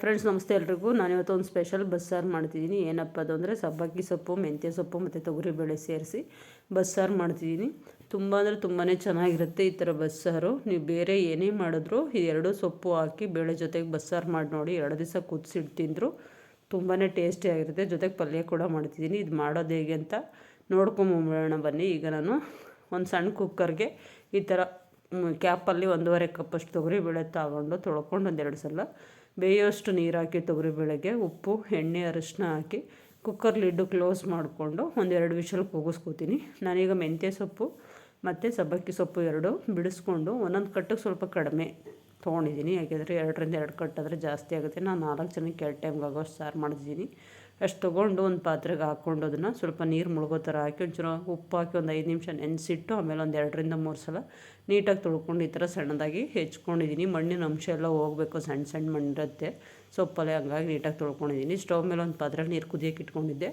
Friends ನಮಸ್ತೆ ಎಲ್ರಿಗೂ. ನಾನು ಇವತ್ತು ಒಂದು ಸ್ಪೆಷಲ್ ಬಸ್ಸಾರು ಮಾಡ್ತಿದ್ದೀನಿ. ಏನಪ್ಪ ಅದು ಅಂದರೆ ಸಬ್ಬಕ್ಕಿ ಸೊಪ್ಪು, ಮೆಂತ್ಯ ಸೊಪ್ಪು ಮತ್ತು ತೊಗರಿಬೇಳೆ ಸೇರಿಸಿ ಬಸ್ಸಾರು ಮಾಡ್ತಿದ್ದೀನಿ. ತುಂಬ ಅಂದರೆ ತುಂಬಾ ಚೆನ್ನಾಗಿರುತ್ತೆ ಈ ಥರ ಬಸ್ಸಾರು ನೀವು ಬೇರೆ ಏನೇ ಮಾಡಿದ್ರು ಈ ಎರಡು ಸೊಪ್ಪು ಹಾಕಿ ಬೇಳೆ ಜೊತೆಗೆ ಬಸ್ಸಾರು ಮಾಡಿ ನೋಡಿ. ಎರಡು ದಿವಸ ಕುದಿಸಿಟ್ಟು ತಿಂದರು ತುಂಬಾ ಟೇಸ್ಟಿಯಾಗಿರುತ್ತೆ ಜೊತೆಗೆ ಪಲ್ಯ ಕೂಡ ಮಾಡ್ತಿದ್ದೀನಿ. ಇದು ಮಾಡೋದು ಹೇಗೆ ಅಂತ ನೋಡ್ಕೊಂಬೋಣ ಬನ್ನಿ. ಈಗ ನಾನು ಒಂದು ಸಣ್ಣ ಕುಕ್ಕರ್ಗೆ ಈ ಥರ ಕ್ಯಾಪಲ್ಲಿ ಒಂದೂವರೆ ಕಪ್ಪಷ್ಟು ತೊಗರಿಬೇಳೆ ತಗೊಂಡು ತೊಳ್ಕೊಂಡು ಒಂದೆರಡು ಸಲ ಬೇಯೋಷ್ಟು ನೀರು ಹಾಕಿ ತೊಗರಿಬೇಳೆಗೆ ಉಪ್ಪು, ಎಣ್ಣೆ ಅರಿಶಿನ ಹಾಕಿ ಕುಕ್ಕರ್ ಲಿಡ್ಡು ಕ್ಲೋಸ್ ಮಾಡಿಕೊಂಡು ಒಂದೆರಡು ವಿಷಲ್ ಕೂಗಿಸ್ಕೋತೀನಿ. ನಾನೀಗ ಮೆಂತ್ಯ ಸೊಪ್ಪು ಮತ್ತು ಸಬ್ಬಕ್ಕಿ ಸೊಪ್ಪು ಎರಡು ಬಿಡಿಸ್ಕೊಂಡು ಒಂದೊಂದು ಕಟ್ಟಿಗೆ ಸ್ವಲ್ಪ ಕಡಿಮೆ ತೊಗೊಂಡಿದ್ದೀನಿ. ಯಾಕೆಂದರೆ ಎರಡರಿಂದ ಎರಡು ಕಟ್ಟಾದರೆ ಜಾಸ್ತಿ ಆಗುತ್ತೆ. ನಾನು ನಾಲ್ಕು ಜನಕ್ಕೆ ಎರಡು ಟೈಮ್ಗೆ ಆಗೋಷ್ಟು ಸಾರು ಮಾಡಿದ್ದೀನಿ ಅಷ್ಟು ತೊಗೊಂಡು ಒಂದು ಪಾತ್ರೆಗೆ ಹಾಕ್ಕೊಂಡು ಅದನ್ನು ಸ್ವಲ್ಪ ನೀರು ಮುಳುಗೋ ಥರ ಹಾಕಿ ಒಂಚೂರು ಉಪ್ಪು ಹಾಕಿ ಒಂದು ಐದು ನಿಮಿಷ ನೆನೆಸಿಟ್ಟು ಆಮೇಲೆ ಒಂದು ಎರಡರಿಂದ ಮೂರು ಸಲ ನೀಟಾಗಿ ತೊಳ್ಕೊಂಡು ಈ ಥರ ಸಣ್ಣದಾಗಿ ಹೆಚ್ಕೊಂಡಿದ್ದೀನಿ ಮಣ್ಣಿನ ಅಂಶ ಎಲ್ಲ ಹೋಗಬೇಕು ಸಣ್ಣ ಸಣ್ಣ ಮಣ್ಣಿರುತ್ತೆ. ಸೊಪ್ಪಲ್ಲೇ ಹಂಗಾಗಿ ನೀಟಾಗಿ ತೊಳ್ಕೊಂಡಿದ್ದೀನಿ ಸ್ಟವ್ ಮೇಲೆ ಒಂದು ಪಾತ್ರೆಗೆ ನೀರು ಕುದಿಯೋಕೆ ಇಟ್ಕೊಂಡಿದ್ದೆ.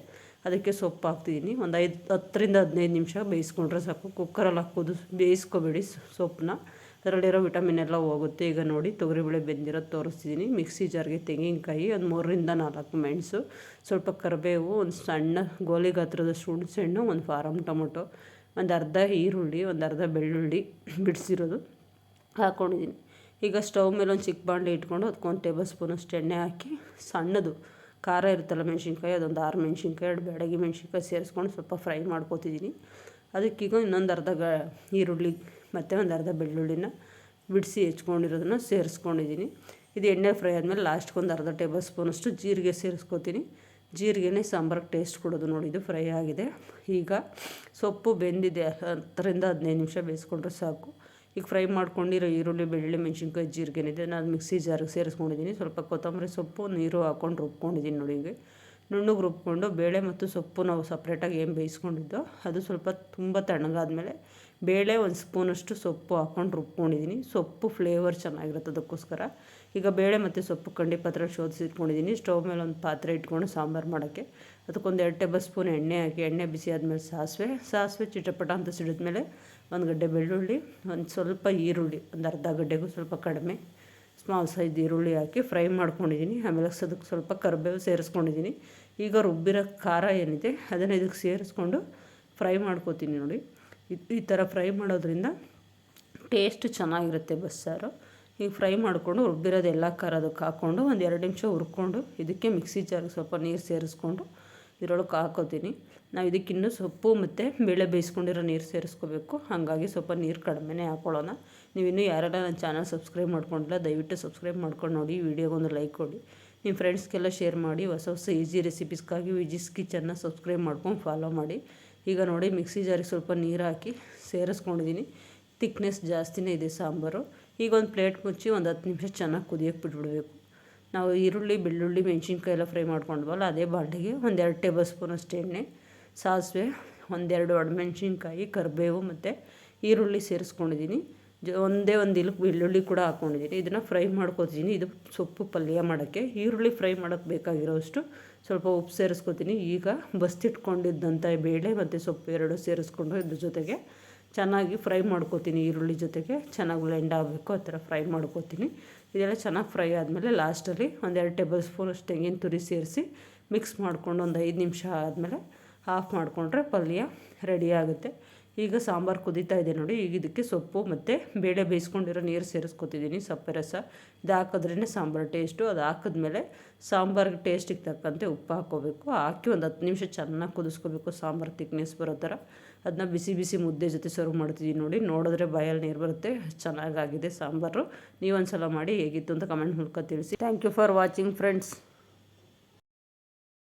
ಅದಕ್ಕೆ ಸೊಪ್ಪು ಹಾಕ್ತಿದ್ದೀನಿ ಒಂದು ಐದು ಹತ್ತರಿಂದ ಹದಿನೈದು ನಿಮಿಷ ಬೇಯಿಸ್ಕೊಂಡ್ರೆ ಸಾಕು. ಕುಕ್ಕರಲ್ಲಿ ಹಾಕೋದು ಬೇಯಿಸ್ಕೊಬೇಡಿ ಸೊಪ್ಪನ್ನ. ಅದರಲ್ಲಿರೋ ವಿಟಮಿನ್ ಎಲ್ಲ ಹೋಗುತ್ತೆ. ಈಗ ನೋಡಿ ತೊಗರಿಬೇಳೆ ಬೆಂದಿರೋದು ತೋರಿಸ್ತಿದ್ದೀನಿ ಮಿಕ್ಸಿ ಜಾರ್ಗೆ ತೆಂಗಿನಕಾಯಿ, ಒಂದು ಮೂರರಿಂದ ನಾಲ್ಕು ಮೆಣಸು, ಸ್ವಲ್ಪ ಕರಿಬೇವು, ಒಂದು ಸಣ್ಣ ಗೋಲಿ ಗಾತ್ರದಷ್ಟು ಹುಣಸೆಹಣ್ಣು ಒಂದು ಫಾರಮ್ ಟೊಮೊಟೊ, ಒಂದು ಅರ್ಧ ಈರುಳ್ಳಿ, ಒಂದು ಅರ್ಧ ಬೆಳ್ಳುಳ್ಳಿ ಬಿಡಿಸಿರೋದು ಹಾಕ್ಕೊಂಡಿದ್ದೀನಿ ಈಗ ಸ್ಟವ್ ಮೇಲೆ ಒಂದು ಚಿಕ್ಕ ಬಾಂಡೆ ಇಟ್ಕೊಂಡು ಅದಕ್ಕೊಂದು ಟೇಬಲ್ ಸ್ಪೂನಷ್ಟು ಎಣ್ಣೆ ಹಾಕಿ ಸಣ್ಣದು ಖಾರ ಇರುತ್ತಲ್ಲ ಮೆಣಸಿನ್ಕಾಯಿ, ಅದೊಂದು ಆರು ಮೆಣಸಿನ್ಕಾಯಿ, ಎರಡು ಬೆಳಗ್ಗೆ ಮೆಣಸಿನ್ಕಾಯಿ ಸೇರಿಸ್ಕೊಂಡು ಸ್ವಲ್ಪ ಫ್ರೈ ಮಾಡ್ಕೊತಿದ್ದೀನಿ ಅದಕ್ಕೀಗ ಇನ್ನೊಂದು ಅರ್ಧ ಗ ಈರುಳ್ಳಿ ಮತ್ತು ಒಂದು ಅರ್ಧ ಬೆಳ್ಳುಳ್ಳಿನ ಬಿಡಿಸಿ ಹೆಚ್ಕೊಂಡಿರೋದನ್ನು ಸೇರಿಸ್ಕೊಂಡಿದ್ದೀನಿ. ಇದು ಎಣ್ಣೆ ಫ್ರೈ ಆದಮೇಲೆ ಲಾಸ್ಟ್ಗೆ ಒಂದು ಅರ್ಧ ಟೇಬಲ್ ಸ್ಪೂನಷ್ಟು ಜೀರಿಗೆ ಸೇರಿಸ್ಕೊತೀನಿ. ಜೀರಿಗೆನೇ ಸಾಂಬಾರಿಗೆ ಟೇಸ್ಟ್ ಕೊಡೋದು ನೋಡಿ, ಇದು ಫ್ರೈ ಆಗಿದೆ. ಈಗ ಸೊಪ್ಪು ಬೆಂದಿದೆ, ಹತ್ತರಿಂದ ಹದಿನೈದು ನಿಮಿಷ ಬೇಯಿಸ್ಕೊಂಡ್ರೆ ಸಾಕು. ಈಗ ಫ್ರೈ ಮಾಡ್ಕೊಂಡಿರೋ ಈರುಳ್ಳಿ, ಬೆಳ್ಳುಳ್ಳಿ, ಮೆಣಸಿನ್ಕಾಯಿ, ಜೀರಿಗೆನಿದೆ, ನಾನು ಮಿಕ್ಸಿ ಜಾರಿಗೆ ಸೇರಿಸ್ಕೊಂಡಿದ್ದೀನಿ. ಸ್ವಲ್ಪ ಕೊತ್ತಂಬರಿ ಸೊಪ್ಪು, ನೀರು ಹಾಕ್ಕೊಂಡು ರುಬ್ಕೊಂಡಿದ್ದೀನಿ ನೋಡಿ ಈಗ. ನುಣ್ಣಗೆ ರುಬ್ಕೊಂಡು ಬೇಳೆ ಮತ್ತು ಸೊಪ್ಪು ನಾವು ಸಪ್ರೇಟಾಗಿ ಏನು ಬೇಯಿಸ್ಕೊಂಡಿದ್ದೋ ಅದು ಸ್ವಲ್ಪ ತುಂಬ ತಣ್ಣಗಾದಮೇಲೆ ಬೇಳೆ ಒಂದು ಸ್ಪೂನಷ್ಟು ಸೊಪ್ಪು ಹಾಕ್ಕೊಂಡು ರುಬ್ಕೊಂಡಿದ್ದೀನಿ. ಸೊಪ್ಪು ಫ್ಲೇವರ್ ಚೆನ್ನಾಗಿರುತ್ತೆ ಅದಕ್ಕೋಸ್ಕರ. ಈಗ ಬೇಳೆ ಮತ್ತು ಸೊಪ್ಪು ಕಂಡಿ ಪಾತ್ರೆ ಶೋಧಿಸಿ ಇಟ್ಕೊಂಡಿದ್ದೀನಿ ಸ್ಟವ್ ಮೇಲೆ ಒಂದು ಪಾತ್ರೆ ಇಟ್ಕೊಂಡು ಸಾಂಬಾರು ಮಾಡೋಕ್ಕೆ. ಅದಕ್ಕೊಂದು ಎರಡು ಟೇಬಲ್ ಸ್ಪೂನ್ ಎಣ್ಣೆ ಹಾಕಿ, ಎಣ್ಣೆ ಬಿಸಿ ಆದಮೇಲೆ ಸಾಸಿವೆ. ಸಾಸಿವೆ ಚಿಟಪಟ ಅಂತ ಸಿಡಿದ್ಮೇಲೆ ಒಂದು ಗಡ್ಡೆ ಬೆಳ್ಳುಳ್ಳಿ, ಒಂದು ಸ್ವಲ್ಪ ಈರುಳ್ಳಿ, ಒಂದು ಅರ್ಧ ಗಡ್ಡೆಗೂ ಸ್ವಲ್ಪ ಕಡಿಮೆ. ಸ್ಮಾಲ್ ಸೈಜ್ ಈರುಳ್ಳಿ ಹಾಕಿ ಫ್ರೈ ಮಾಡ್ಕೊಂಡಿದ್ದೀನಿ. ಆಮೇಲೆ ಅದಕ್ಕೆ ಸ್ವಲ್ಪ ಕರಿಬೇವು ಸೇರಿಸ್ಕೊಂಡಿದ್ದೀನಿ. ಈಗ ರುಬ್ಬಿರೋ ಖಾರ ಏನಿದೆ ಅದನ್ನು ಇದಕ್ಕೆ ಸೇರಿಸ್ಕೊಂಡು ಫ್ರೈ ಮಾಡ್ಕೋತೀನಿ ನೋಡಿ. ಈ ಥರ ಫ್ರೈ ಮಾಡೋದ್ರಿಂದ ಟೇಸ್ಟ್ ಚೆನ್ನಾಗಿರುತ್ತೆ ಬಸ್ಸಾರು. ಈಗ ಫ್ರೈ ಮಾಡಿಕೊಂಡು ರುಬ್ಬಿರೋದು ಎಲ್ಲ ಖಾರ ಅದಕ್ಕೆ ಹಾಕ್ಕೊಂಡು ಒಂದು ಎರಡು ನಿಮಿಷ ಹುರ್ಕೊಂಡು ಇದಕ್ಕೆ ಮಿಕ್ಸಿ ಜಾರಿಗೆ ಸ್ವಲ್ಪ ನೀರು ಸೇರಿಸ್ಕೊಂಡು ಇದರೊಳಗೆ ಹಾಕೋತೀನಿ. ನಾವು ಇದಕ್ಕಿನ್ನೂ ಸೊಪ್ಪು ಮತ್ತು ಬೇಳೆ ಬೇಯಿಸ್ಕೊಂಡಿರೋ ನೀರು ಸೇರಿಸ್ಕೋಬೇಕು. ಹಾಗಾಗಿ ಸ್ವಲ್ಪ ನೀರು ಕಡಿಮೆನೇ ಹಾಕ್ಕೊಳ್ಳೋಣ ನೀವು ಇನ್ನೂ ಯಾರೆಲ್ಲ ನನ್ನ ಚಾನಲ್ ಸಬ್ಸ್ಕ್ರೈಬ್ ಮಾಡ್ಕೊಂಡಿಲ್ಲ, ದಯವಿಟ್ಟು ಸಬ್ಸ್ಕ್ರೈಬ್ ಮಾಡ್ಕೊಂಡು ನೋಡಿ ವೀಡಿಯೋಗೊಂದು ಲೈಕ್ ಕೊಡಿ. ನಿಮ್ಮ ಫ್ರೆಂಡ್ಸ್ಗೆಲ್ಲ ಶೇರ್ ಮಾಡಿ, ಹೊಸ ಹೊಸ ಈಸಿ ರೆಸಿಪೀಸ್ಗಾಗಿ ವಿಜಿಸ್ ಕಿಚನ್ನ ಸಬ್ಸ್ಕ್ರೈಬ್ ಮಾಡ್ಕೊಂಡು ಫಾಲೋ ಮಾಡಿ. ಈಗ ನೋಡಿ, ಮಿಕ್ಸಿ ಜಾರಿಗೆ ಸ್ವಲ್ಪ ನೀರು ಹಾಕಿ ಸೇರಿಸ್ಕೊಂಡಿದ್ದೀನಿ ತಿಕ್ನೆಸ್ ಜಾಸ್ತಿನೇ ಇದೆ ಸಾಂಬಾರು. ಈಗ ಒಂದು ಪ್ಲೇಟ್ ಮುಚ್ಚಿ ಒಂದು ಹತ್ತು ನಿಮಿಷ ಚೆನ್ನಾಗಿ ಕುದಿಯೋಕೆ ಬಿಟ್ಬಿಡಬೇಕು. ನಾವು ಈರುಳ್ಳಿ, ಬೆಳ್ಳುಳ್ಳಿ, ಮೆಣಸಿನ್ಕಾಯಿ ಎಲ್ಲ ಫ್ರೈ ಮಾಡ್ಕೊಂಡ್ವಲ್ಲ, ಅದೇ ಬಾಂಡೆಗೆ ಒಂದೆರಡು ಟೇಬಲ್ ಸ್ಪೂನ್ ಅಷ್ಟು ಎಣ್ಣೆ, ಸಾಸಿವೆ ಒಂದೆರಡು ಒಣಮೆಣ್ಸಿನ್ಕಾಯಿ ಕರಿಬೇವು ಮತ್ತು ಈರುಳ್ಳಿ ಸೇರಿಸ್ಕೊಂಡಿದ್ದೀನಿ ಒಂದೇ ಒಂದು ಇಲ್ಲಿ ಬೆಳ್ಳುಳ್ಳಿ ಕೂಡ ಹಾಕ್ಕೊಂಡಿದ್ದೀನಿ ಇದನ್ನು ಫ್ರೈ ಮಾಡ್ಕೊತೀನಿ ಇದು ಸೊಪ್ಪು ಪಲ್ಯ ಮಾಡೋಕ್ಕೆ. ಈರುಳ್ಳಿ ಫ್ರೈ ಮಾಡೋಕ್ಕೆ ಬೇಕಾಗಿರೋಷ್ಟು ಸ್ವಲ್ಪ ಉಪ್ಪು ಸೇರಿಸ್ಕೊತೀನಿ. ಈಗ ಬಸ್ತಿಟ್ಕೊಂಡಿದ್ದಂಥ ಬೇಳೆ ಮತ್ತು ಸೊಪ್ಪು ಎರಡು ಸೇರಿಸ್ಕೊಂಡು ಇದ್ರ ಜೊತೆಗೆ ಚೆನ್ನಾಗಿ ಫ್ರೈ ಮಾಡ್ಕೊತೀನಿ. ಈರುಳ್ಳಿ ಜೊತೆಗೆ ಚೆನ್ನಾಗಿ ಬ್ಲೆಂಡ್ ಆಗಬೇಕು, ಆ ಥರ ಫ್ರೈ ಮಾಡ್ಕೊತೀನಿ. ಇದೆಲ್ಲ ಚೆನ್ನಾಗಿ ಫ್ರೈ ಆದಮೇಲೆ ಲಾಸ್ಟಲ್ಲಿ ಒಂದೆರಡು ಟೇಬಲ್ ಸ್ಪೂನಷ್ಟು ತೆಂಗಿನ ತುರಿ ಸೇರಿಸಿ ಮಿಕ್ಸ್ ಮಾಡಿಕೊಂಡು ಒಂದು ಐದು ನಿಮಿಷ ಆದಮೇಲೆ ಆಫ್ ಮಾಡಿಕೊಂಡ್ರೆ ಪಲ್ಯ ರೆಡಿ ಆಗುತ್ತೆ. ಈಗ ಸಾಂಬಾರು ಕುದೀತಾ ಇದೆ ನೋಡಿ. ಈಗ ಇದಕ್ಕೆ ಸೊಪ್ಪು ಮತ್ತು ಬೇಳೆ ಬೇಯಿಸ್ಕೊಂಡಿರೋ ನೀರು ಸೇರಿಸ್ಕೊತಿದ್ದೀನಿ. ಸಪ್ಪೆ, ರಸ ಇದು ಹಾಕಿದ್ರೇ ಸಾಂಬಾರು ಟೇಸ್ಟು. ಅದು ಹಾಕಿದ್ಮೇಲೆ ಸಾಂಬಾರಿಗೆ ಟೇಸ್ಟಿಗೆ ತಕ್ಕಂತೆ ಉಪ್ಪು ಹಾಕ್ಕೋಬೇಕು ಹಾಕಿ ಒಂದು ಹತ್ತು ನಿಮಿಷ ಚೆನ್ನಾಗಿ ಕುದಿಸ್ಕೋಬೇಕು. ಸಾಂಬಾರು ತಿಕ್ನೆಸ್ ಬರೋ ಥರ. ಅದನ್ನ ಬಿಸಿ ಬಿಸಿ ಮುದ್ದೆ ಜೊತೆ ಸರ್ವ್ ಮಾಡ್ತಿದ್ದೀನಿ ನೋಡಿ. ನೋಡಿದ್ರೆ ಬಾಯಲ್ಲಿ ನೀರು ಬರುತ್ತೆ. ಚೆನ್ನಾಗಾಗಿದೆ ಸಾಂಬಾರು. ನೀವೊಂದು ಸಲ ಮಾಡಿ ಹೇಗಿತ್ತು ಅಂತ ಕಮೆಂಟ್ ಮೂಲಕ ತಿಳಿಸಿ. Thank you for watching friends